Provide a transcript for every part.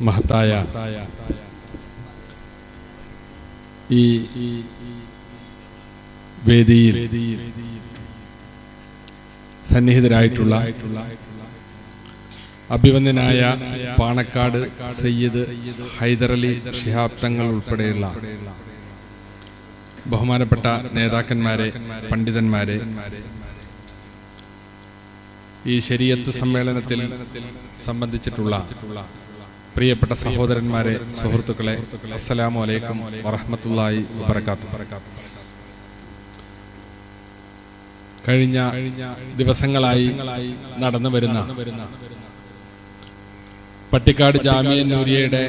മഹത്തായ ഈ വേദിയിൽ സന്നിഹിതരായിട്ടുള്ള അഭിവന്ദനായ പാണക്കാട് സയ്യിദ് ഹൈദരലി ഷിഹാബ് തങ്ങൾ ഉൾപ്പെടെയുള്ള ബഹുമാനപ്പെട്ട നേതാക്കന്മാരെ പണ്ഡിതന്മാരെ ഈ ശരീഅത്ത് സമ്മേളനത്തിൽ സംബന്ധിച്ചിട്ടുള്ള പ്രിയപ്പെട്ട സഹോദരന്മാരെ സുഹൃത്തുക്കളെ അസ്സലാമു അലൈക്കും വറഹ്മത്തുള്ളാഹി വബർക്കാത്തു കഴിഞ്ഞ ദിവസങ്ങളായി നടന്നു വരുന്ന പട്ടിക്കാട് ജാമിയ നൂരിയയുടെ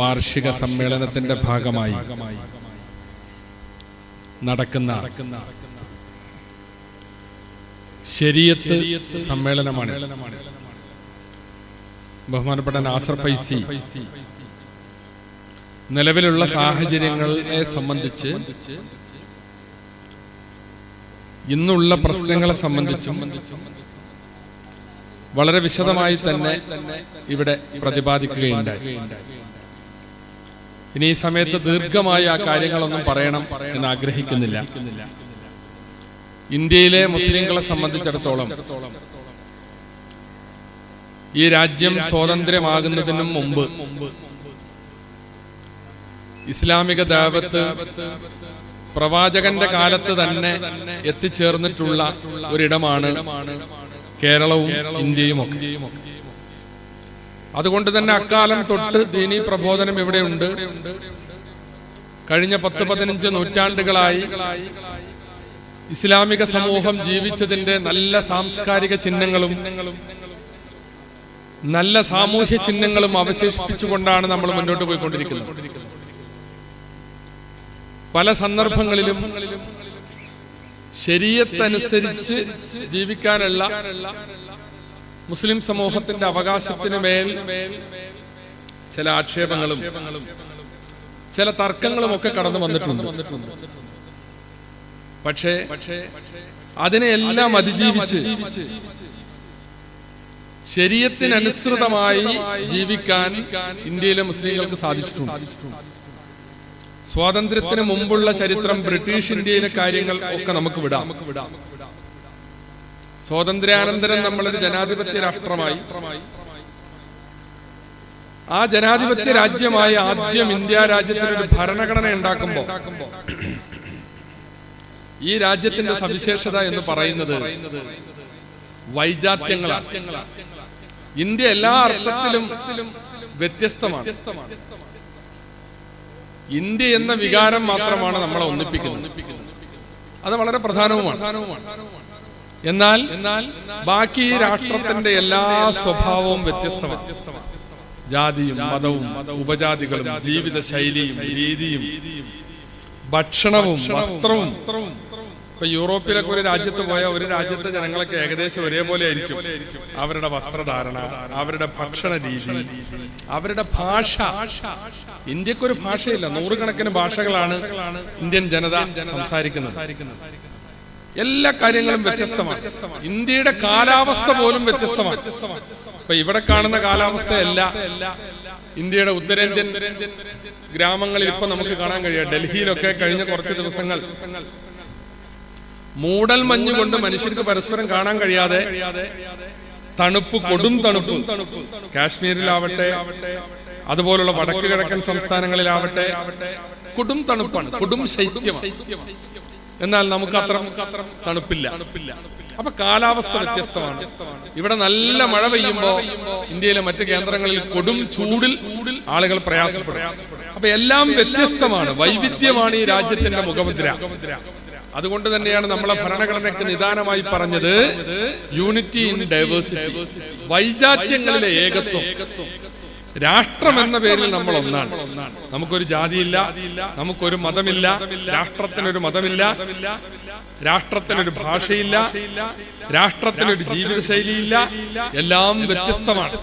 വാർഷിക സമ്മേളനത്തിന്റെ ഭാഗമായി നടക്കുന്ന ശരിയത്ത് സമ്മേളനമാണ്. ബഹുമാനപ്പെട്ട നാസർ ഫൈസി നിലവിലുള്ള സാഹചര്യങ്ങളെ സംബന്ധിച്ച് ഇന്നുള്ള പ്രശ്നങ്ങളെ സംബന്ധിച്ചും വളരെ വിശദമായി തന്നെ ഇവിടെ പ്രതിപാദിക്കുകയുണ്ടായി. ഇനി ഈ സമയത്ത് ദീർഘമായി ആ കാര്യങ്ങളൊന്നും പറയണം എന്ന് ആഗ്രഹിക്കുന്നില്ല ഇന്ത്യയിലെ മുസ്ലിങ്ങളെ സംബന്ധിച്ചിടത്തോളം ഈ രാജ്യം സ്വാതന്ത്ര്യമാകുന്നതിനും മുമ്പ് ഇസ്ലാമിക ദാവത്ത് പ്രവാചകന്റെ കാലത്ത് തന്നെ എത്തിച്ചേർന്നിട്ടുള്ള ഒരിടമാണ് കേരളവും ഇന്ത്യയും ഒക്കെ അതുകൊണ്ട് തന്നെ അക്കാലം തൊട്ട് ദീനീ പ്രബോധനം ഇവിടെയുണ്ട്. കഴിഞ്ഞ പത്ത് പതിനഞ്ച് നൂറ്റാണ്ടുകളായി ഇസ്ലാമിക സമൂഹം ജീവിച്ചതിന്റെ നല്ല സാംസ്കാരിക ചിഹ്നങ്ങളും നല്ല സാമൂഹ്യ ചിഹ്നങ്ങളും അവശേഷിപ്പിച്ചുകൊണ്ടാണ് നമ്മൾ മുന്നോട്ട് പോയിക്കൊണ്ടിരിക്കുന്നത്. പല സന്ദർഭങ്ങളിലും ശരീരത്തനുസരിച്ച് ജീവിക്കാനുള്ള മുസ്ലിം സമൂഹത്തിന്റെ അവകാശത്തിന് മേൽ ചില ആക്ഷേപങ്ങളും ചില തർക്കങ്ങളും ഒക്കെ കടന്നു വന്നിട്ടുണ്ട്. പക്ഷേ അതിനെയെല്ലാം അതിജീവിച്ച് ശരീരത്തിനനുസൃതമായി ജീവിക്കാൻ ഇന്ത്യയിലെ മുസ്ലിങ്ങൾക്ക് സാധിച്ചിട്ടുണ്ട്. സ്വാതന്ത്ര്യത്തിന് മുമ്പുള്ള ചരിത്രം ബ്രിട്ടീഷ് ഇന്ത്യയിലെ കാര്യങ്ങൾ ഒക്കെ നമുക്ക് വിടാം. സ്വാതന്ത്ര്യാനന്തരം നമ്മളൊരു ജനാധിപത്യ രാഷ്ട്രമായി. ആ ജനാധിപത്യ രാജ്യമായ ആദ്യം ഇന്ത്യ രാജ്യത്തിനൊരു ഭരണഘടന ഉണ്ടാക്കുമ്പോ ഈ രാജ്യത്തിന്റെ സവിശേഷത എന്ന് പറയുന്നത് വൈജാത്യങ്ങളാണ്. ഇന്ത്യ എല്ലാ അർത്ഥത്തിലും വ്യത്യസ്തമാണ്. ഇന്ത്യ എന്ന വികാരം മാത്രമാണ് നമ്മളെ ഒന്നിപ്പിക്കുന്നത്. അത് വളരെ പ്രധാനവുമാണ്. എന്നാൽ എന്നാൽ ബാക്കി രാഷ്ട്രത്തിന്റെ എല്ലാ സ്വഭാവവും വ്യത്യസ്തമാണ്. ജാതിയും മതവും ഉപജാതികളും ജീവിത ശൈലിയും രീതിയും ഭക്ഷണവും വസ്ത്രവും ഇപ്പൊ യൂറോപ്പിലൊക്കെ ഒരു രാജ്യത്ത് പോയാൽ ഒരു രാജ്യത്തെ ജനങ്ങളൊക്കെ ഏകദേശം ഒരേപോലെ ആയിരിക്കും. അവരുടെ വസ്ത്രധാരണ അവരുടെ ഭക്ഷണ രീതി അവരുടെ ഭാഷ. ഇന്ത്യക്കൊരു ഭാഷയില്ല. നൂറുകണക്കിന് ഭാഷകളാണ് ഇന്ത്യൻ ജനത സംസാരിക്കുന്നത്. എല്ലാ കാര്യങ്ങളും വ്യത്യസ്തമാണ്. ഇന്ത്യയുടെ കാലാവസ്ഥ പോലും വ്യത്യസ്തമാണ്. ഇപ്പൊ ഇവിടെ കാണുന്ന കാലാവസ്ഥയല്ല ഇന്ത്യയുടെ ഉത്തരേന്ത്യൻ ഗ്രാമങ്ങളിൽ ഇപ്പൊ നമുക്ക് കാണാൻ കഴിയാം ഡൽഹിയിലൊക്കെ കഴിഞ്ഞ കുറച്ച് ദിവസങ്ങൾ മൂടൽ മഞ്ഞ് കൊണ്ട് മനുഷ്യർക്ക് പരസ്പരം കാണാൻ കഴിയാതെ തണുപ്പ് കൊടും തണുപ്പ് കാശ്മീരിലാവട്ടെ അതുപോലുള്ള വടക്ക് കിഴക്കൻ സംസ്ഥാനങ്ങളിലാവട്ടെ കൊടും തണുപ്പാണ് കൊടും ശൈത്യമാണ് എന്നാൽ നമുക്ക് അത്ര തണുപ്പില്ല. അപ്പൊ കാലാവസ്ഥ വ്യത്യസ്തമാണ്. ഇവിടെ നല്ല മഴ പെയ്യുമ്പോ ഇന്ത്യയിലെ മറ്റ് കേന്ദ്രങ്ങളിൽ കൊടും ചൂടിൽ ആളുകൾ പ്രയാസപ്പെടും. അപ്പൊ എല്ലാം വ്യത്യസ്തമാണ്. വൈവിധ്യമാണ് ഈ രാജ്യത്തിന്റെ മുഖമുദ്ര. അതുകൊണ്ട് തന്നെയാണ് നമ്മളെ ഭരണഘടനയ്ക്ക് നിദാനമായി പറഞ്ഞത് യൂണിറ്റി ഇൻ ഡൈവേഴ്സിറ്റി വൈജാത്യങ്ങളിലെ ഏകത്വം. രാഷ്ട്രം എന്ന പേരിൽ നമ്മൾ ഒന്നാണ് നമുക്കൊരു ജാതിയില്ല നമുക്കൊരു മതമില്ല രാഷ്ട്രത്തിനൊരു മതമില്ല രാഷ്ട്രത്തിനൊരു ഭാഷയില്ല രാഷ്ട്രത്തിനൊരു ജീവിതശൈലിയില്ല എല്ലാം വ്യത്യസ്തമാണ്.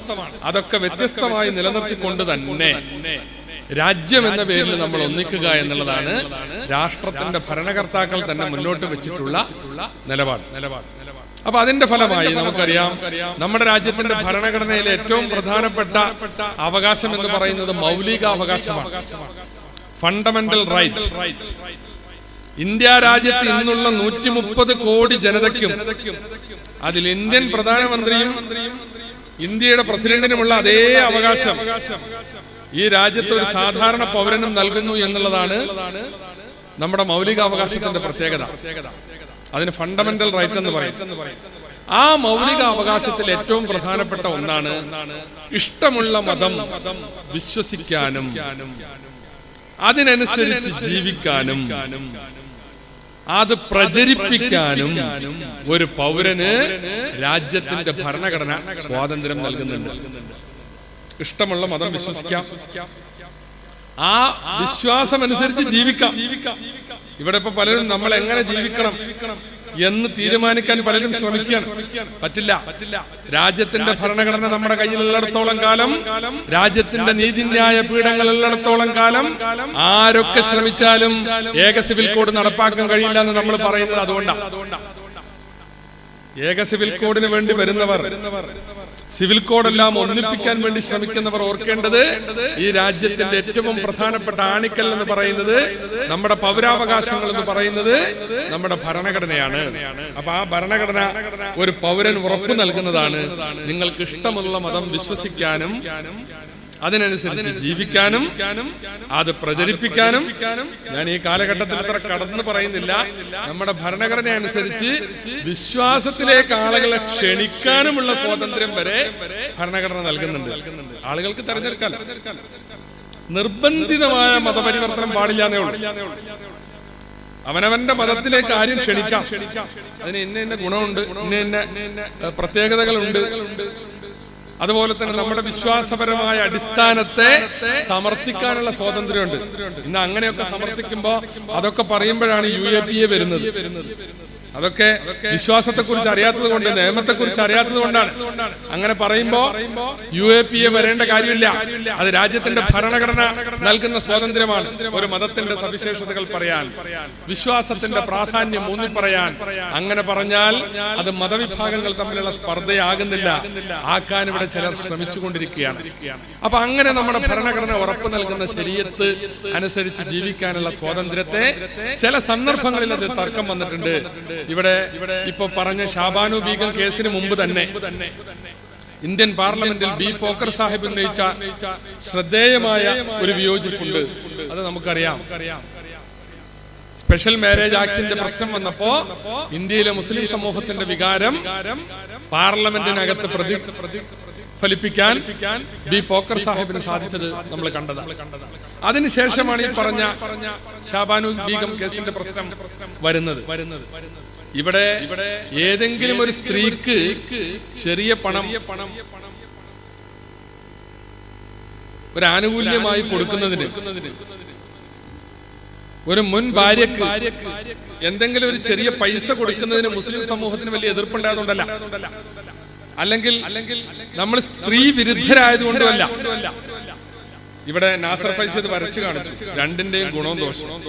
അതൊക്കെ വ്യത്യസ്തമായി നിലനിർത്തിക്കൊണ്ട് തന്നെ രാജ്യം എന്ന പേരിൽ നമ്മൾ ഒന്നിക്കുക എന്നുള്ളതാണ് രാഷ്ട്രത്തിന്റെ ഭരണകർത്താക്കൾ തന്നെ മുന്നോട്ട് വെച്ചിട്ടുള്ള നിലപാട്. നിലപാട്. അപ്പൊ അതിന്റെ ഫലമായി നമുക്കറിയാം നമ്മുടെ രാജ്യത്തിന്റെ ഭരണഘടനയിലെ ഏറ്റവും പ്രധാനപ്പെട്ട അവകാശം എന്ന് പറയുന്നത് മൗലിക അവകാശമാണ്. ഫണ്ടമെന്റൽ റൈറ്റ് ഇന്ത്യ രാജ്യത്ത് ഇന്നുള്ള നൂറ്റി മുപ്പത് കോടി ജനതയ്ക്കും അതിൽ ഇന്ത്യൻ പ്രധാനമന്ത്രിയും ഇന്ത്യയുടെ പ്രസിഡന്റിനുമുള്ള അതേ അവകാശം. ഈ രാജ്യത്ത് ഒരു സാധാരണ പൗരനും നൽകുന്നു എന്നുള്ളതാണ് നമ്മുടെ മൗലികാവകാശത്തിന്റെ പ്രത്യേകത. അതിന് ഫണ്ടമെന്റൽ റൈറ്റ് എന്ന് പറയും. ആ മൗലിക അവകാശത്തിൽ ഏറ്റവും പ്രധാനപ്പെട്ട ഒന്നാണ് ഇഷ്ടമുള്ള മതം വിശ്വസിക്കാനും അതിനനുസരിച്ച് ജീവിക്കാനും അത് പ്രചരിപ്പിക്കാനും ഒരു പൗരന് രാജ്യത്തിന്റെ ഭരണഘടന സ്വാതന്ത്ര്യം നൽകുന്നുണ്ട്. ഇഷ്ടമുള്ള മതം വിശ്വസിക്കാം. ആ വിശ്വാസം അനുസരിച്ച് ജീവിക്കാം. ഇവിടെ ഇപ്പൊ പലരും നമ്മൾ എങ്ങനെ ജീവിക്കണം എന്ന് തീരുമാനിക്കാൻ പലരും ശ്രമിക്കാൻ പറ്റില്ല. രാജ്യത്തിന്റെ ഭരണഘടന നമ്മുടെ കയ്യിലുള്ളിടത്തോളം കാലം രാജ്യത്തിന്റെ നീതിന്യായ പീഠങ്ങൾ ഉള്ളിടത്തോളം കാലം ആരൊക്കെ ശ്രമിച്ചാലും ഏക സിവിൽ കോഡ് നടപ്പാക്കാൻ കഴിയില്ല എന്ന് നമ്മൾ പറയുന്നത് അതുകൊണ്ടാണ്. ഏക സിവിൽ കോഡിന് വേണ്ടി വരുന്നവർ. സിവിൽ കോഡെല്ലാം ഒന്നിപ്പിക്കാൻ വേണ്ടി ശ്രമിക്കുന്നവർ ഓർക്കേണ്ടത് ഈ രാജ്യത്തിന്റെ ഏറ്റവും പ്രധാനപ്പെട്ട ആണിക്കൽ എന്ന് പറയുന്നത് നമ്മുടെ പൗരാവകാശങ്ങൾ എന്ന് പറയുന്നത് നമ്മുടെ ഭരണഘടനയാണ്. അപ്പൊ ആ ഭരണഘടന ഒരു പൗരൻ ഉറപ്പു നൽകുന്നതാണ്. നിങ്ങൾക്ക് ഇഷ്ടമുള്ള മതം വിശ്വസിക്കാനും അതിനനുസരിച്ച് ജീവിക്കാനും അത് പ്രചരിപ്പിക്കാനും ഞാൻ ഈ കാലഘട്ടത്തിൽ അത്ര കടന്നു പറയുന്നില്ല. നമ്മുടെ ഭരണഘടന അനുസരിച്ച് വിശ്വാസത്തിലേക്ക് ആളുകളെ ക്ഷണിക്കാനുമുള്ള സ്വാതന്ത്ര്യം വരെ ഭരണഘടന നൽകുന്നുണ്ട്. ആളുകൾക്ക് തെരഞ്ഞെടുക്കാൻ നിർബന്ധിതമായ മതപരിവർത്തനം പാടില്ലാന്നേ ഉള്ളൂ. അവനവന്റെ മതത്തിലേക്ക് ആരും ക്ഷണിക്കാം. അതിന് ഇന്ന ഇന്ന ഗുണമുണ്ട് ഇന്ന ഇന്ന പ്രത്യേകതകളുണ്ട്. അതുപോലെ തന്നെ നമ്മുടെ വിശ്വാസപരമായ അടിസ്ഥാനത്തെ സമർത്ഥിക്കാനുള്ള സ്വാതന്ത്ര്യമുണ്ട്. ഇന്ന് അങ്ങനെയൊക്കെ സമർത്ഥിക്കുമ്പോ അതൊക്കെ പറയുമ്പോഴാണ് യു എ പി എ വരുന്നത്. അതൊക്കെ വിശ്വാസത്തെ കുറിച്ച് അറിയാത്തത് കൊണ്ട് നിയമത്തെ കുറിച്ച് അറിയാത്തത് കൊണ്ടാണ് അങ്ങനെ പറയുമ്പോ യു എ പി എ വരേണ്ട കാര്യമില്ല. അത് രാജ്യത്തിന്റെ ഭരണഘടന നൽകുന്ന സ്വാതന്ത്ര്യമാണ്. ഒരു മതത്തിന്റെ സവിശേഷതകൾ പറയാൻ വിശ്വാസത്തിന്റെ പ്രാധാന്യം ഊന്നി പറയാൻ അങ്ങനെ പറഞ്ഞാൽ അത് മതവിഭാഗങ്ങൾ തമ്മിലുള്ള സ്പർദ്ധയാകുന്നില്ല. ആക്കാൻ ഇവിടെ ചിലർ ശ്രമിച്ചുകൊണ്ടിരിക്കുകയാണ്. അപ്പൊ അങ്ങനെ നമ്മുടെ ഭരണഘടന ഉറപ്പു നൽകുന്ന ശരീരത്ത് അനുസരിച്ച് ജീവിക്കാനുള്ള സ്വാതന്ത്ര്യത്തെ ചില സന്ദർഭങ്ങളിൽ അത് തർക്കം വന്നിട്ടുണ്ട്. ഇവിടെ ഇവിടെ ഇപ്പൊ പറഞ്ഞ ഷാബാനു ബീഗം കേസിന് മുമ്പ് തന്നെ ഇന്ത്യൻ പാർലമെന്റിൽ ബി പോക്കർ സാഹിബ് ഉന്നയിച്ച ശ്രദ്ധേയമായ ഒരു വിയോജിപ്പുണ്ട്. അത് നമുക്കറിയാം. സ്പെഷ്യൽ മാരേജ് ആക്ടിന്റെ പ്രശ്നം വന്നപ്പോ ഇന്ത്യയിലെ മുസ്ലിം സമൂഹത്തിന്റെ വികാരം പാർലമെന്റിനകത്ത് പ്രതി ഫലിപ്പിക്കാൻ ബി പോക്കർ സാഹിബിന് സാധിച്ചത് നമ്മൾ കണ്ടതാണ്. അതിനുശേഷമാണ് ഈ പറഞ്ഞ ഷാബാനു ബീഗം കേസിന്റെ പ്രശ്നം വരുന്നത് വരുന്നത്. ഇവിടെ ഏതെങ്കിലും ഒരു സ്ത്രീക്ക് ചെറിയ പണം പണം ഒരു ആനുകൂല്യമായി കൊടുക്കുന്നതിന് ഒരു മുൻ ഭാര്യക്ക് എന്തെങ്കിലും ഒരു ചെറിയ പൈസ കൊടുക്കുന്നതിന് മുസ്ലിം സമൂഹത്തിന് വലിയ എതിർപ്പുണ്ടായതുകൊണ്ടല്ല. അല്ലെങ്കിൽ അല്ലെങ്കിൽ നമ്മൾ സ്ത്രീ വിരുദ്ധരായതുകൊണ്ടുമല്ല. ഇവിടെ നാസർ ഫൈസ് ഇത് വരച്ചു കാണിച്ചു. രണ്ടിന്റെയും ഗുണവും ദോഷവും.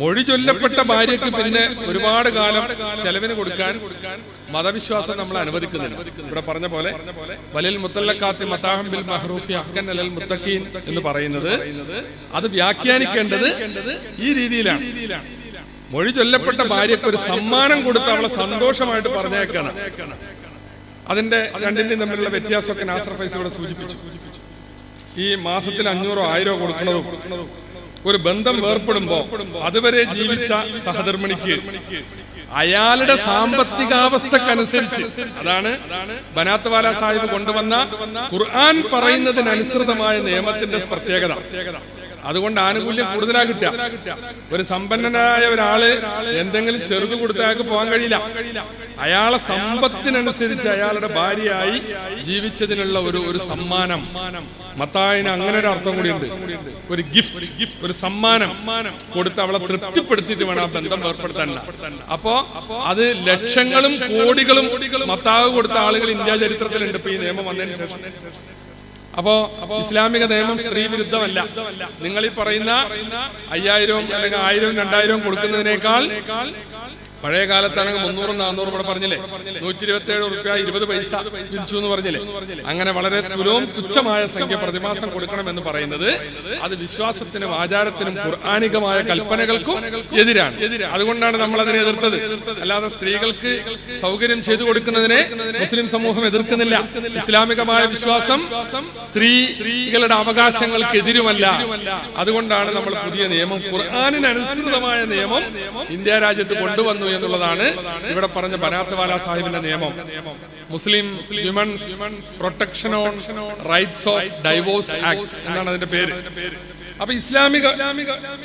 മൊഴി ചൊല്ലപ്പെട്ട ഭാര്യയ്ക്ക് പിന്നെ ഒരുപാട് കാലം ചെലവിന് കൊടുക്കാൻ മതവിശ്വാസം നമ്മൾ അനുവദിക്കുന്നില്ല. ഇവിടെ പറഞ്ഞ പോലെ വലിൽ മുത്തല്ലക്കാത്തി മത്താഹം ബിൽ മഹ്റൂഫി അഹ്കൻ അലൽ മുത്തക്കീൻ എന്ന് പറയുന്നത് അത് വ്യാഖ്യാനിക്കേണ്ടത് ഈ രീതിയിലാണ്. മൊഴി ചൊല്ലപ്പെട്ട ഭാര്യയ്ക്ക് ഒരു സമ്മാനം കൊടുത്ത് അവളെ സന്തോഷമായിട്ട് പറഞ്ഞേക്കാണ്. അതിന്റെ രണ്ടിന്റെയും തമ്മിലുള്ള വ്യത്യാസമൊക്കെ നാസർ ഫൈസ് ഇവിടെ സൂചിപ്പിച്ചു. ഈ മാസത്തിൽ അഞ്ഞൂറോ ആയിരോ കൊടുക്കുന്നതും ഒരു ബന്ധം വേർപ്പെടുമ്പോ അതുവരെ ജീവിച്ച സഹധർമ്മിണിക്ക് അയാളുടെ സാമ്പത്തികാവസ്ഥക്കനുസരിച്ച് അതാണ് ബനാത്ത് വാല സാഹിബ് കൊണ്ടുവന്ന ഖുർആൻ പറയുന്നതിനനുസൃതമായ നിയമത്തിന്റെ പ്രത്യേകത. അതുകൊണ്ട് ആനുകൂല്യം കൂടുതലാ കിട്ടുക. ഒരു സമ്പന്നനായ ഒരാൾ എന്തെങ്കിലും ചെറുത് കൊടുത്ത അയാൾക്ക് പോകാൻ കഴിയില്ല. അയാളെ സമ്പത്തിനനുസരിച്ച് അയാളുടെ ഭാര്യയായി ജീവിച്ചതിനുള്ള ഒരു ഒരു സമ്മാനം. മത്തായിന് അങ്ങനെ ഒരു അർത്ഥം കൂടിയുണ്ട്. ഒരു ഗിഫ്റ്റ് ഗിഫ്റ്റ് ഒരു സമ്മാനം കൊടുത്ത് അവളെ തൃപ്തിപ്പെടുത്തിയിട്ട് വേണം ആ ബന്ധം ഏർപ്പെടുത്താൻ അപ്പോ അത് ലക്ഷങ്ങളും കോടികളും മത്താവ് കൊടുത്ത ആളുകൾ ഇന്ത്യ ചരിത്രത്തിലുണ്ട്. ഇപ്പൊ ഈ നിയമം വന്നതിന് ശേഷം. അപ്പോ ഇസ്ലാമിക നിയമം സ്ത്രീ വിരുദ്ധമല്ല നിങ്ങൾ ഈ പറയുന്ന അയ്യായിരവും അല്ലെങ്കിൽ ആയിരവും രണ്ടായിരവും കൊടുക്കുന്നതിനേക്കാൾ പഴയ കാലത്താണെങ്കിൽ മുന്നൂറും നാന്നൂറും ഇവിടെ പറഞ്ഞില്ലേ? നൂറ്റി ഇരുപത്തി ഏഴ് റുപ്യ ഇരുപത് പൈസ തിരിച്ചു എന്ന് പറഞ്ഞില്ലേ? അങ്ങനെ വളരെ തുലവും തുച്ഛമായ സംഖ്യ പ്രതിമാസം കൊടുക്കണം എന്ന് പറയുന്നത് അത് വിശ്വാസത്തിനും ആചാരത്തിനും ഖുർആാനികമായ കൽപ്പനകൾക്കും എതിരാണ്. അതുകൊണ്ടാണ് നമ്മൾ അതിനെ എതിർത്തത്. അല്ലാതെ സ്ത്രീകൾക്ക് സൗകര്യം ചെയ്തു കൊടുക്കുന്നതിനെ മുസ്ലിം സമൂഹം എതിർക്കുന്നില്ല. ഇസ്ലാമികമായ വിശ്വാസം സ്ത്രീകളുടെ അവകാശങ്ങൾക്ക് എതിരുമല്ല അതുകൊണ്ടാണ് നമ്മൾ പുതിയ നിയമം ഖുർആാനിനനുസൃതമായ നിയമം ഇന്ത്യ രാജ്യത്ത് കൊണ്ടുവന്നു എന്നുള്ളതാണ് ഇവിടെ പറഞ്ഞ ബനാത്വാല സാഹിബിന്റെ നിയമം. Muslim women's protection on rights of divorce act എന്നാണ് അതിന്റെ പേര്. അപ്പൊ ഇസ്ലാമിക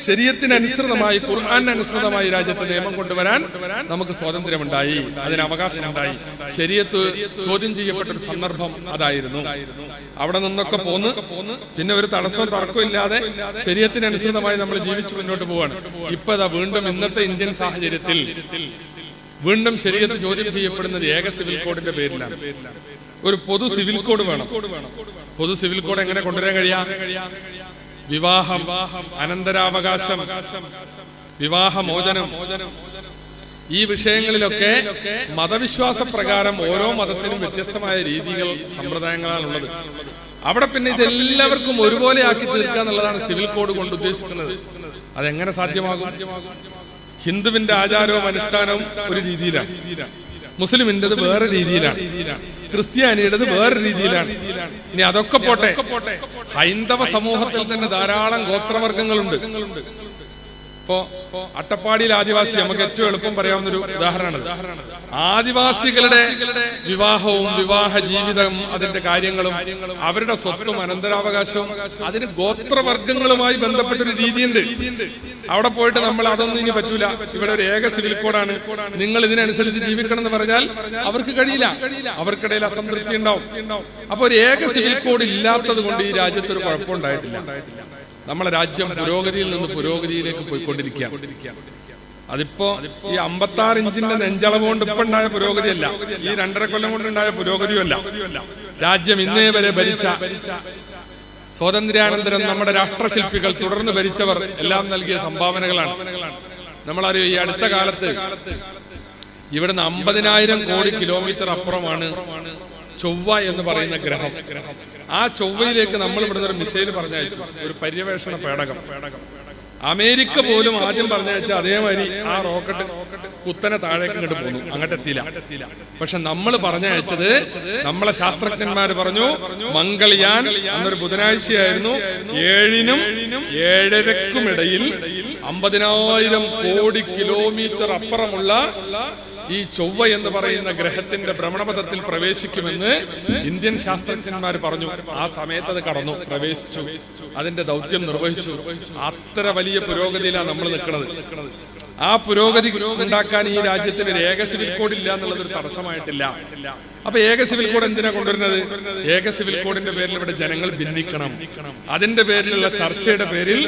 ശരീരത്തിനനുസൃതമായി ഖുർആാനനുസൃതമായി രാജ്യത്ത് നിയമം കൊണ്ടുവരാൻ നമുക്ക് സ്വാതന്ത്ര്യമുണ്ടായി. അതിന് അവകാശമുണ്ടായി. ശരീരത്ത് ചോദ്യം ചെയ്യപ്പെട്ട ഒരു സന്ദർഭം അതായിരുന്നു. അവിടെ നിന്നൊക്കെ പോന്ന് പിന്നെ ഒരു തടസ്സവും തർക്കവും ഇല്ലാതെ ശരീരത്തിനനുസൃതമായി നമ്മൾ ജീവിച്ചു മുന്നോട്ട് പോവാണ്. ഇപ്പൊ വീണ്ടും ഇന്നത്തെ ഇന്ത്യൻ സാഹചര്യത്തിൽ വീണ്ടും ശരീരത്ത് ചോദ്യം ചെയ്യപ്പെടുന്നത് ഏക സിവിൽ കോഡിന്റെ പേരിലാണ്. ഒരു പൊതു സിവിൽ കോഡ് വേണം. പൊതു സിവിൽ കോഡ് എങ്ങനെ കൊണ്ടുവരാൻ കഴിയാം? വിവാഹം അനന്തരാവകാശം വിവാഹമോചനം. ഈ വിഷയങ്ങളിലൊക്കെ മതവിശ്വാസ പ്രകാരം ഓരോ മതത്തിനും വ്യത്യസ്തമായ രീതികൾ സമ്പ്രദായങ്ങളാണുള്ളത് അവിടെ പിന്നെ ഇതെല്ലാവർക്കും ഒരുപോലെ ആക്കി തീർക്കുക എന്നുള്ളതാണ് സിവിൽ കോഡ് കൊണ്ട് ഉദ്ദേശിക്കുന്നത്. അതെങ്ങനെ സാധ്യമാകും? ഹിന്ദുവിന്റെ ആചാരവും അനുഷ്ഠാനവും ഒരു രീതിയിലാണ്. മുസ്ലിമിന്റെത് വേറെ രീതിയിലാണ്. ക്രിസ്ത്യാനിയുടേത് വേറെ രീതിയിലാണ്. ഇനി അതൊക്കെ പോട്ടെ. ഹൈന്ദവ സമൂഹത്തിൽ തന്നെ ധാരാളം ഗോത്രവർഗങ്ങളുണ്ട്. ഇപ്പോ അട്ടപ്പാടിയിൽ ആദിവാസി നമുക്ക് ഏറ്റവും എളുപ്പം പറയാവുന്ന ഒരു ഉദാഹരണമാണ് ആദിവാസികളുടെ വിവാഹവും വിവാഹ ജീവിതം അതിന്റെ കാര്യങ്ങളും അവരുടെ സ്വത്തും അനന്തരാവകാശവും അതിന് ഗോത്രവർഗങ്ങളുമായി ബന്ധപ്പെട്ട ഒരു രീതിയുണ്ട്. അവിടെ പോയിട്ട് നമ്മൾ അതൊന്നും ഇനി പറ്റൂല. ഇവിടെ ഒരു ഏക സിവിൽ കോഡാണ്. നിങ്ങൾ ഇതിനനുസരിച്ച് ജീവിക്കണം എന്ന് പറഞ്ഞാൽ അവർക്ക് കഴിയില്ല. അവർക്കിടയിൽ അസംതൃപ്തി ഉണ്ടാവും. അപ്പൊ ഒരു ഏക സിവിൽ കോഡ് ഇല്ലാത്തത് കൊണ്ട് ഈ രാജ്യത്ത് ഒരു കുഴപ്പമുണ്ടായിട്ടില്ല നമ്മളെ രാജ്യം പുരോഗതിയിൽ നിന്ന് പുരോഗതിയിലേക്ക് പോയിക്കൊണ്ടിരിക്കുകയാണ്. അതിപ്പോ ഈ അമ്പത്തി ആറ് ഇഞ്ചിന്റെ നെഞ്ചളവ് കൊണ്ട് ഇപ്പൊ ഉണ്ടായ പുരോഗതിയല്ല. ഈ രണ്ടര കൊല്ലം കൊണ്ടുണ്ടായ പുരോഗതിയല്ല രാജ്യം ഇന്നേ വരെ ഭരിച്ച സ്വാതന്ത്ര്യാനന്തരം നമ്മുടെ രാഷ്ട്രശില്പികൾ തുടർന്ന് ഭരിച്ചവർ എല്ലാം നൽകിയ സംഭാവനകളാണ്. നമ്മളറിയോ ഈ അടുത്ത കാലത്ത് ഇവിടുന്ന് അമ്പതിനായിരം കോടി കിലോമീറ്റർ അപ്പുറമാണ് ചൊവ്വ എന്ന് പറയുന്ന ഗ്രഹം. ആ ചൊവ്വയിലേക്ക് നമ്മൾ ഇവിടുന്ന് ഒരു മിസൈൽ പറഞ്ഞയച്ചു. ഒരു പര്യവേഷണ പേടകം. അമേരിക്ക പോലും ആദ്യം പറഞ്ഞയച്ച അതേമാതിരി ആ റോക്കറ്റ് കുത്തനെ താഴേക്ക് ഇങ്ങോട്ട് പോന്നു. അങ്ങോട്ട് എത്തിയില്ല. പക്ഷെ നമ്മൾ പറഞ്ഞയച്ചത് നമ്മളെ ശാസ്ത്രജ്ഞന്മാർ പറഞ്ഞു മംഗൾയാൻ അന്നൊരു ബുധനാഴ്ചയായിരുന്നു. ഏഴിനും ഏഴരക്കും ഇടയിൽ അമ്പതിനായിരം കോടി കിലോമീറ്റർ അപ്പുറമുള്ള ഈ ചൊവ്വ എന്ന് പറയുന്ന ഗ്രഹത്തിന്റെ ഭ്രമണപഥത്തിൽ പ്രവേശിക്കുമെന്ന് ഇന്ത്യൻ ശാസ്ത്രജ്ഞന്മാർ പറഞ്ഞു. ആ സമയത്ത് അത് കടന്നു പ്രവേശിച്ചു. അതിന്റെ ദൗത്യം നിർവഹിച്ചു. അത്ര വലിയ പുരോഗതിയിലാണ് നമ്മൾ നിൽക്കുന്നത്. ആ പുരോഗതി ഉണ്ടാക്കാൻ ഈ രാജ്യത്തിന് ഒരു ഏക സിവിൽ കോഡ് ഇല്ല എന്നുള്ളത് ഒരു തടസ്സമായിട്ടില്ല. അപ്പൊ ഏക സിവിൽ കോഡ് എന്തിനാ കൊണ്ടുവരുന്നത്? ഏക സിവിൽ കോഡിന്റെ പേരിൽ ഇവിടെ ജനങ്ങൾ ഭിന്നിക്കണം. അതിന്റെ പേരിലുള്ള ചർച്ചയുടെ പേരിൽ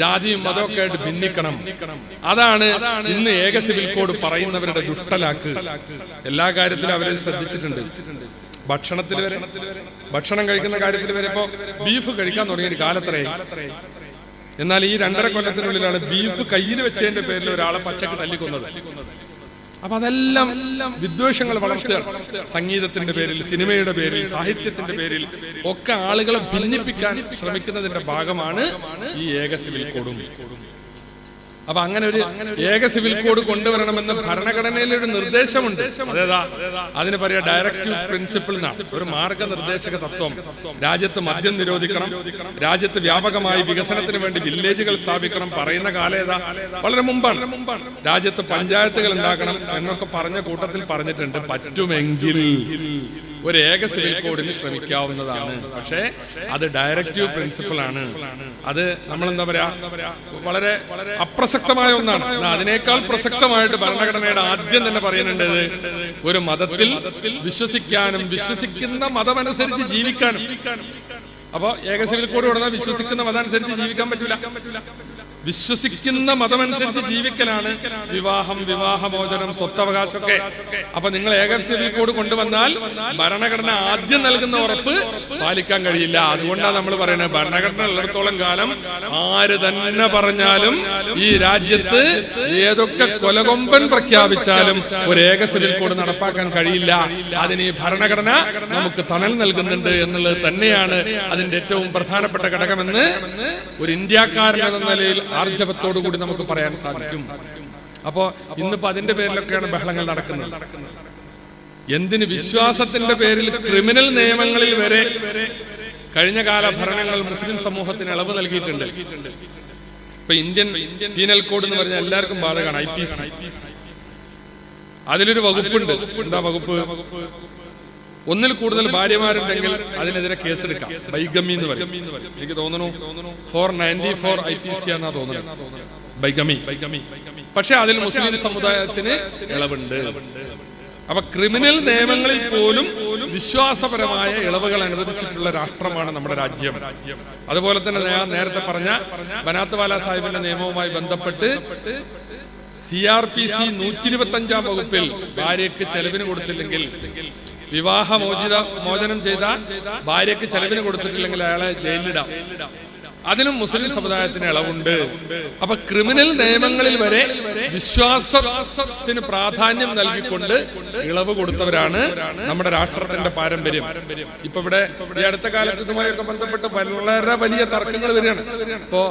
ജാതിയും മതമൊക്കെ ആയിട്ട് ഭിന്നിക്കണം. അതാണ് ഇന്ന് ഏക സിവിൽ കോഡ് പറയുന്നവരുടെ ദുഷ്ടലാക്ക്. എല്ലാ കാര്യത്തിലും അവരെ ശ്രദ്ധിച്ചിട്ടുണ്ട്. ഭക്ഷണത്തിൽ വരെ ഭക്ഷണം കഴിക്കുന്ന കാര്യത്തിൽ വരെ ഇപ്പോ ബീഫ് കഴിക്കാൻ തുടങ്ങിയ കാലത്രേ എന്നാൽ ഈ രണ്ടര കൊല്ലത്തിനുള്ളിലാണ് ബീഫ് കയ്യിൽ വെച്ചതിന്റെ പേരിൽ ഒരാളെ പച്ചക്ക് തല്ലിക്കൊന്നത്. അപ്പൊ അതെല്ലാം വിദ്വേഷങ്ങൾ വളർത്തുകയാണ്. സംഗീതത്തിന്റെ പേരിൽ സിനിമയുടെ പേരിൽ സാഹിത്യത്തിന്റെ പേരിൽ ഒക്കെ ആളുകളെ ഭിന്നിപ്പിക്കാൻ ശ്രമിക്കുന്നതിന്റെ ഭാഗമാണ് ഈ ഏക സിവിൽ അപ്പൊ അങ്ങനെ ഒരു ഏക സിവിൽ കോഡ് കൊണ്ടുവരണമെന്ന് ഭരണഘടനയിൽ ഒരു നിർദ്ദേശമുണ്ട് അതിന് പറയാ ഡയറക്റ്റീവ് പ്രിൻസിപ്പിൾ ഒരു മാർഗനിർദ്ദേശക തത്വം. രാജ്യത്ത് മദ്യം നിരോധിക്കണം. രാജ്യത്ത് വ്യാപകമായി വികസനത്തിന് വേണ്ടി വില്ലേജുകൾ സ്ഥാപിക്കണം പറയുന്ന കാലം ഏതാ? വളരെ മുമ്പാണ്. രാജ്യത്ത് പഞ്ചായത്തുകൾ ഉണ്ടാക്കണം എന്നൊക്കെ പറഞ്ഞ കൂട്ടത്തിൽ പറഞ്ഞിട്ടുണ്ട്. പറ്റുമെങ്കിൽ. ഒരു ഏക സിവിൽ കോഡിന് ശ്രമിക്കാവുന്നതാണ്. പക്ഷേ അത് ഡയറക്റ്റീവ് പ്രിൻസിപ്പിൾ ആണ്. അത് നമ്മൾ എന്താ പറയാ വളരെ അപ്രസക്തമായ ഒന്നാണ്. അതിനേക്കാൾ പ്രസക്തമായിട്ട് ഭരണഘടനയുടെ ആദ്യം തന്നെ പറയുന്നുണ്ട് ഒരു മതത്തിൽ വിശ്വസിക്കാനും വിശ്വസിക്കുന്ന മതമനുസരിച്ച് ജീവിക്കാനും. അപ്പൊ ഏക സിവിൽ കോഡ് കൊടുത്താൽ വിശ്വസിക്കുന്ന മതമനുസരിച്ച് ജീവിക്കാൻ പറ്റൂല. വിശ്വസിക്കുന്ന മതമനുസരിച്ച് ജീവിക്കലാണ്. വിവാഹം വിവാഹമോചനം സ്വത്തവകാശമൊക്കെ. അപ്പൊ നിങ്ങൾ ഏക സിവിൽ കോഡ് കൊണ്ടുവന്നാൽ ഭരണഘടന ആദ്യം നൽകുന്ന ഉറപ്പ് പാലിക്കാൻ കഴിയില്ല. അതുകൊണ്ടാണ് നമ്മൾ പറയുന്നത് ഭരണഘടന ഉള്ളിടത്തോളം കാലം ആര് തന്നെ പറഞ്ഞാലും ഈ രാജ്യത്ത് ഏതൊക്കെ കൊലകൊമ്പൻ പ്രഖ്യാപിച്ചാലും ഒരു ഏക സിവിൽ കോഡ് നടപ്പാക്കാൻ കഴിയില്ല. അതിന് ഈ ഭരണഘടന നമുക്ക് തണൽ നൽകുന്നുണ്ട് എന്നുള്ളത് തന്നെയാണ് അതിന്റെ ഏറ്റവും പ്രധാനപ്പെട്ട ഘടകമെന്ന് ഒരു ഇന്ത്യക്കാരൻ എന്ന നിലയിൽ ആർജവത്തോടു കൂടി നമുക്ക് പറയാൻ സാധിക്കും. അപ്പോ ഇന്നിപ്പോ അതിന്റെ പേരിലൊക്കെയാണ് ബഹളങ്ങൾ നടക്കുന്നത്. എന്തിന് വിശ്വാസത്തിന്റെ പേരിൽ ക്രിമിനൽ നിയമങ്ങളിൽ വരെ കഴിഞ്ഞ കാല ഭരണങ്ങൾ മുസ്ലിം സമൂഹത്തിന് ഇളവ് നൽകിയിട്ടുണ്ട്. ഇപ്പൊ ഇന്ത്യൻ പീനൽ കോഡ് എന്ന് പറഞ്ഞാൽ എല്ലാവർക്കും ബാധകമാണ് ഐ പി സി. അതിലൊരു വകുപ്പുണ്ട്. എന്താ വകുപ്പ്? ഒന്നിൽ കൂടുതൽ ഭാര്യമാരുണ്ടെങ്കിൽ അതിനെതിരെ കേസെടുക്കാം. ബൈഗമി എന്ന് പറയും. എനിക്ക് തോന്നുന്നു four ninety four I P C എന്നാ തോന്നുന്നത്. ബൈഗമി. പക്ഷെ അതിൽ മുസ്ലിം സമുദായത്തിന് ഇളവുണ്ട്. അപ്പൊ ക്രിമിനൽ നിയമങ്ങളിൽ പോലും വിശ്വാസപരമായ ഇളവുകൾ അനുവദിച്ചിട്ടുള്ള രാഷ്ട്രമാണ് നമ്മുടെ രാജ്യം. അതുപോലെ തന്നെ ഞാൻ നേരത്തെ പറഞ്ഞ ബനാത്ത് വാല സാഹിബിന്റെ നിയമവുമായി ബന്ധപ്പെട്ട് സി ആർ പി സി നൂറ്റി ഇരുപത്തി അഞ്ചാം വകുപ്പിൽ ഭാര്യക്ക് ചെലവിന് കൊടുത്തില്ലെങ്കിൽ വിവാഹ മോചിത മോചനം ചെയ്ത ഭാര്യയ്ക്ക് ചെലവിന് കൊടുത്തിട്ടില്ലെങ്കിൽ അയാളെ ജയിലിലിടാം. അതിനും മുസ്ലിം സമുദായത്തിന് ഇളവുണ്ട്. അപ്പൊ ക്രിമിനൽ നിയമങ്ങളിൽ വരെ വിശ്വാസത്തിന് പ്രാധാന്യം നൽകിക്കൊണ്ട് ഇളവ് കൊടുത്തവരാണ് നമ്മുടെ രാഷ്ട്രത്തിന്റെ പാരമ്പര്യം. ഇപ്പൊ ഇവിടെ ഈ അടുത്ത കാലത്ത് ഇതുമായൊക്കെ ബന്ധപ്പെട്ട് വളരെ വലിയ തർക്കങ്ങൾ വരികയാണ്. ഇപ്പോ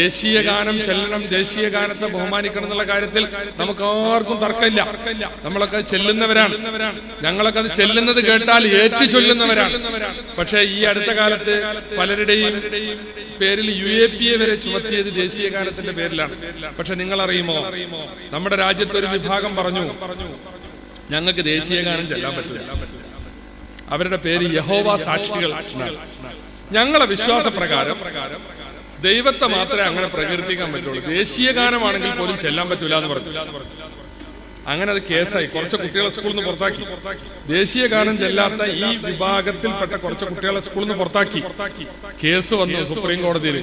ദേശീയ ഗാനം ചെല്ലണം ദേശീയ ഗാനത്തെ ബഹുമാനിക്കണം എന്നുള്ള കാര്യത്തിൽ നമുക്ക് ആർക്കും തർക്കമില്ല. നമ്മളൊക്കെ ചെല്ലുന്നവരാണ്. ഞങ്ങളൊക്കെ അത് ചെല്ലുന്നത് കേട്ടാൽ ഏറ്റു ചൊല്ലുന്നവരാണ് പക്ഷെ ഈ അടുത്ത കാലത്ത് പലരുടെയും പേരിൽ യു എ പി എ വരെ ചുമത്തിയത് ദേശീയ ഗാനത്തിന്റെ പേരിലാണ്. പക്ഷെ നിങ്ങൾ അറിയുമോ നമ്മുടെ രാജ്യത്ത് ഒരു വിഭാഗം പറഞ്ഞു ഞങ്ങൾക്ക് ദേശീയ ഗാനം ചെല്ലാൻ പറ്റില്ല. അവരുടെ പേര് യഹോവ സാക്ഷികൾ ഞങ്ങളെ വിശ്വാസ പ്രകാരം ദൈവത്തെ മാത്രമേ അങ്ങനെ പ്രകീർത്തിക്കാൻ പറ്റുള്ളൂ. ദേശീയ ഗാനമാണെങ്കിൽ പോലും ചെല്ലാൻ പറ്റൂല എന്ന് പറഞ്ഞു. അങ്ങനെ അത് കേസായി. കുറച്ച് കുട്ടികളെ സ്കൂളിൽ നിന്ന് പുറത്താക്കി. ദേശീയ ഗാനം ചെല്ലാത്ത ഈ വിഭാഗത്തിൽപ്പെട്ട കുറച്ച് കുട്ടികളെ സ്കൂളിൽ നിന്ന് പുറത്താക്കി. കേസ് വന്നു സുപ്രീം കോടതിയിൽ.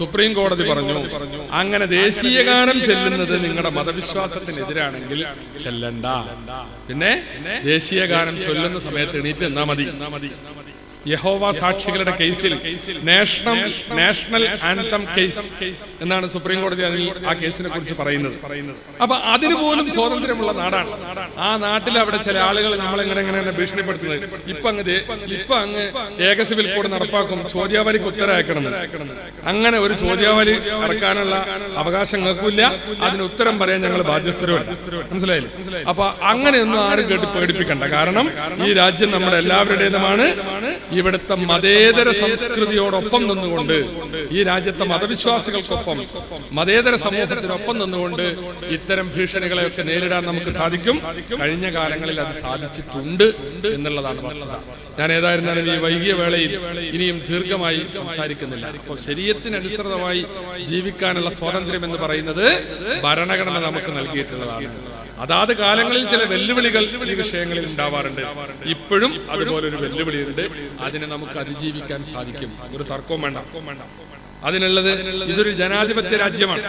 സുപ്രീം കോടതി പറഞ്ഞു അങ്ങനെ ദേശീയ ഗാനം ചെല്ലുന്നത് നിങ്ങളുടെ മതവിശ്വാസത്തിനെതിരാണെങ്കിൽ ചെല്ലണ്ട. പിന്നെ ദേശീയ ഗാനം ചൊല്ലുന്ന സമയത്ത് എണീറ്റ് എന്നാ മതി. യഹോവ സാക്ഷികളുടെ കേസിൽ നാഷണൽ നാഷണൽ ആന്തം കേസ് എന്നാണ് സുപ്രീം കോടതി അതിൽ ആ കേസിനെ കുറിച്ച് പറയുന്നത്. അപ്പൊ അതിന് പോലും സ്വാതന്ത്ര്യമുള്ള നാടാണ്. ആ നാട്ടിൽ അവിടെ ചില ആളുകൾ നമ്മളെങ്ങനെ എങ്ങനെ ഭീഷണിപ്പെടുത്തുന്നത്? ഇപ്പൊ അങ്ങ് ഇപ്പൊ അങ്ങ് ഏക സിവിൽ കോഡ് നടപ്പാക്കും. ചോദ്യാവലിക്ക് ഉത്തരവാക്കണം അങ്ങനെ ഒരു ചോദ്യാവലി ഇറക്കാനുള്ള അവകാശം ഞങ്ങൾക്കില്ല. അതിന് ഉത്തരം പറയാൻ ഞങ്ങൾ ബാധ്യസ്ഥരുമല്ല. മനസ്സിലായില്ലേ? അപ്പൊ അങ്ങനെയൊന്നും ആരും കേട്ട് പേടിപ്പിക്കണ്ട. കാരണം ഈ രാജ്യം നമ്മുടെ എല്ലാവരുടേതുമാണ്. ഇവിടുത്തെ മതേതര സംസ്കൃതിയോടൊപ്പം നിന്നുകൊണ്ട് ഈ രാജ്യത്തെ മതവിശ്വാസികൾക്കൊപ്പം മതേതര സമൂഹത്തിനൊപ്പം നിന്നുകൊണ്ട് ഇത്തരം ഭീഷണികളെയൊക്കെ നേരിടാൻ നമുക്ക് സാധിക്കും. കഴിഞ്ഞ കാലങ്ങളിൽ അത് സാധിച്ചിട്ടുണ്ട് എന്നുള്ളതാണ് വസ്തുത. ഞാൻ ഏതായിരുന്നാലും ഈ വൈകിയ വേളയിൽ ഇനിയും ദീർഘമായി സംസാരിക്കുന്നില്ല. അപ്പോൾ ശരീരത്തിനനുസൃതമായി ജീവിക്കാനുള്ള സ്വാതന്ത്ര്യം എന്ന് പറയുന്നത് ഭരണഘടന നമുക്ക് നൽകിയിട്ടുള്ളതാണ്. അതാത് കാലങ്ങളിൽ ചില വെല്ലുവിളികൾ ഈ വിഷയങ്ങളിൽ ഉണ്ടാവാറുണ്ട്. ഇപ്പോഴും അതുപോലെ ഒരു വെല്ലുവിളി ഉണ്ട് അതിനെ നമുക്ക് അതിജീവിക്കാൻ സാധിക്കും. ഒരു തർക്കവും വേണ്ട. അതിനുള്ളത് ഇതൊരു ജനാധിപത്യ രാജ്യമാണ്.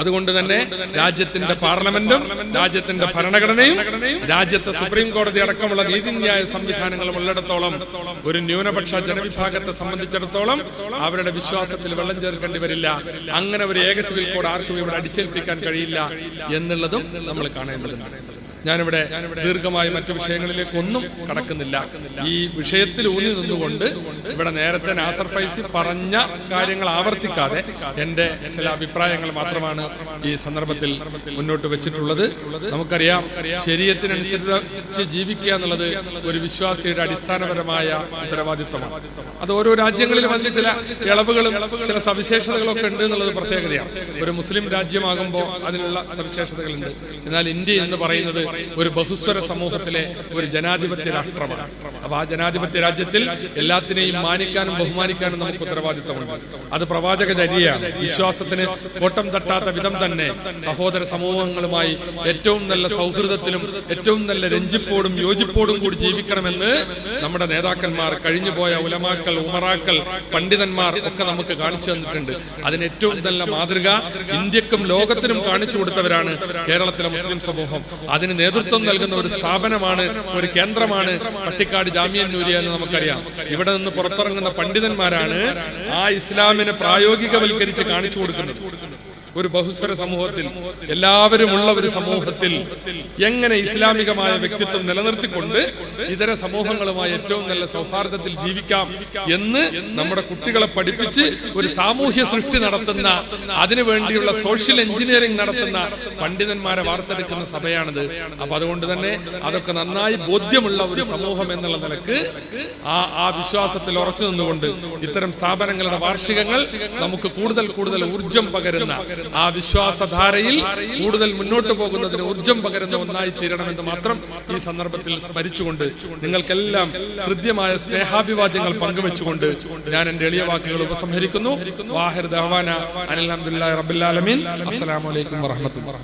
അതുകൊണ്ട് തന്നെ രാജ്യത്തിന്റെ പാർലമെന്റും രാജ്യത്തിന്റെ ഭരണഘടനയും രാജ്യത്തെ സുപ്രീം കോടതി അടക്കമുള്ള നീതിന്യായ സംവിധാനങ്ങളും ഉള്ളിടത്തോളം ഒരു ന്യൂനപക്ഷ ജനവിഭാഗത്തെ സംബന്ധിച്ചിടത്തോളം അവരുടെ വിശ്വാസത്തിൽ വെള്ളം ചേർക്കേണ്ടി വരില്ല. അങ്ങനെ ഒരു ഏക സിവിൽ കോഡ് ആർക്കും ഇവിടെ അടിച്ചേൽപ്പിക്കാൻ കഴിയില്ല എന്നുള്ളതും നമ്മൾ കാണേണ്ടതുണ്ട്. ഞാനിവിടെ ദീർഘമായി മറ്റു വിഷയങ്ങളിലേക്ക് ഒന്നും കടക്കുന്നില്ല. ഈ വിഷയത്തിൽ ഊന്നി നിന്നുകൊണ്ട് ഇവിടെ നേരത്തെ നാസർ ഫൈസി പറഞ്ഞ കാര്യങ്ങൾ ആവർത്തിക്കാതെ എന്റെ ചില അഭിപ്രായങ്ങൾ മാത്രമാണ് ഈ സന്ദർഭത്തിൽ മുന്നോട്ട് വെച്ചിട്ടുള്ളത്. നമുക്കറിയാം ശരീരത്തിനനുസരിച്ച് ജീവിക്കുക എന്നുള്ളത് ഒരു വിശ്വാസിയുടെ അടിസ്ഥാനപരമായ ഉത്തരവാദിത്വമാണ്. അത് ഓരോ രാജ്യങ്ങളിലും അതിന് ചില ഇളവുകളും ചില സവിശേഷതകളും ഒക്കെ ഉണ്ട് എന്നുള്ളത് പ്രത്യേകതയാണ്. ഒരു മുസ്ലിം രാജ്യമാകുമ്പോൾ അതിനുള്ള സവിശേഷതകളുണ്ട്. എന്നാൽ ഇന്ത്യ എന്ന് പറയുന്നത് ഒരു ബഹുസ്വര സമൂഹത്തിലെ ഒരു ജനാധിപത്യ രാഷ്ട്രമാണ്. അപ്പൊ ആ ജനാധിപത്യ രാജ്യത്തിൽ എല്ലാത്തിനെയും മാനിക്കാനും ബഹുമാനിക്കാനും നമുക്ക് ഉത്തരവാദിത്തമുണ്ട് അത് പ്രവാചക ചര്യയാണ്. വിശ്വാസത്തിന് കോട്ടം തട്ടാത്ത വിധം തന്നെ സഹോദര സമൂഹങ്ങളുമായി ഏറ്റവും നല്ല സൗഹൃദത്തിലും ഏറ്റവും നല്ല രഞ്ജിപ്പോടും യോജിപ്പോടും കൂടി ജീവിക്കണമെന്ന് നമ്മുടെ നേതാക്കന്മാർ കഴിഞ്ഞുപോയ ഉലമാക്കൾ ഉമറാക്കൾ പണ്ഡിതന്മാർ ഒക്കെ നമുക്ക് കാണിച്ചു തന്നിട്ടുണ്ട്. അതിന് ഏറ്റവും നല്ല മാതൃക ഇന്ത്യക്കും ലോകത്തിനും കാണിച്ചു കൊടുത്തവരാണ് കേരളത്തിലെ മുസ്ലിം സമൂഹം. അതിന് നേതൃത്വം നൽകുന്ന ഒരു സ്ഥാപനമാണ് ഒരു കേന്ദ്രമാണ് പട്ടിക്കാട് ജാമ്യൻ നൂരിയ എന്ന് നമുക്കറിയാം. ഇവിടെ നിന്ന് പുറത്തിറങ്ങുന്ന പണ്ഡിതന്മാരാണ് ആ ഇസ്ലാമിനെ പ്രായോഗികവൽക്കരിച്ച് കാണിച്ചു കൊടുക്കുന്നത്. ഒരു ബഹുസ്വര സമൂഹത്തിൽ എല്ലാവരുമുള്ള ഒരു സമൂഹത്തിൽ എങ്ങനെ ഇസ്ലാമികമായ വ്യക്തിത്വം നിലനിർത്തിക്കൊണ്ട് ഇതര സമൂഹങ്ങളുമായി ഏറ്റവും നല്ല സൗഹാർദ്ദത്തിൽ ജീവിക്കാം എന്ന് നമ്മുടെ കുട്ടികളെ പഠിപ്പിച്ച് ഒരു സാമൂഹ്യ സൃഷ്ടി നടത്തുന്ന അതിനുവേണ്ടിയുള്ള സോഷ്യൽ എഞ്ചിനീയറിംഗ് നടത്തുന്ന പണ്ഡിതന്മാരെ വാർത്തെടുക്കുന്ന സഭയാണിത്. അപ്പൊ അതുകൊണ്ട് തന്നെ അതൊക്കെ നന്നായി ബോധ്യമുള്ള ഒരു സമൂഹം എന്നുള്ള നിലയ്ക്ക് ആ ആ വിശ്വാസത്തിൽ ഉറച്ചു നിന്നുകൊണ്ട് ഇത്തരം സ്ഥാപനങ്ങളുടെ വാർഷികങ്ങൾ നമുക്ക് കൂടുതൽ കൂടുതൽ ഊർജം പകരുന്ന ആ വിശ്വാസധാരയിൽ കൂടുതൽ മുന്നോട്ട് പോകുന്നതിന് ഊർജം പകരുന്ന ഒന്നായി തീരണമെന്ന് മാത്രം ഈ സന്ദർഭത്തിൽ സ്മരിച്ചുകൊണ്ട് നിങ്ങൾക്കെല്ലാം ഹൃദ്യമായ സ്നേഹാഭിവാദ്യങ്ങൾ പങ്കുവെച്ചുകൊണ്ട് ഞാൻ എന്റെ എളിയ വാക്കുകൾ ഉപസംഹരിക്കുന്നു. വാഹിർ ദഹവാന അനിൽ അബ്ദുല്ലാ റബ്ബുല്ലാലമീൻ അസ്സലാമലൈക്കും വറഹമത്തുള്ള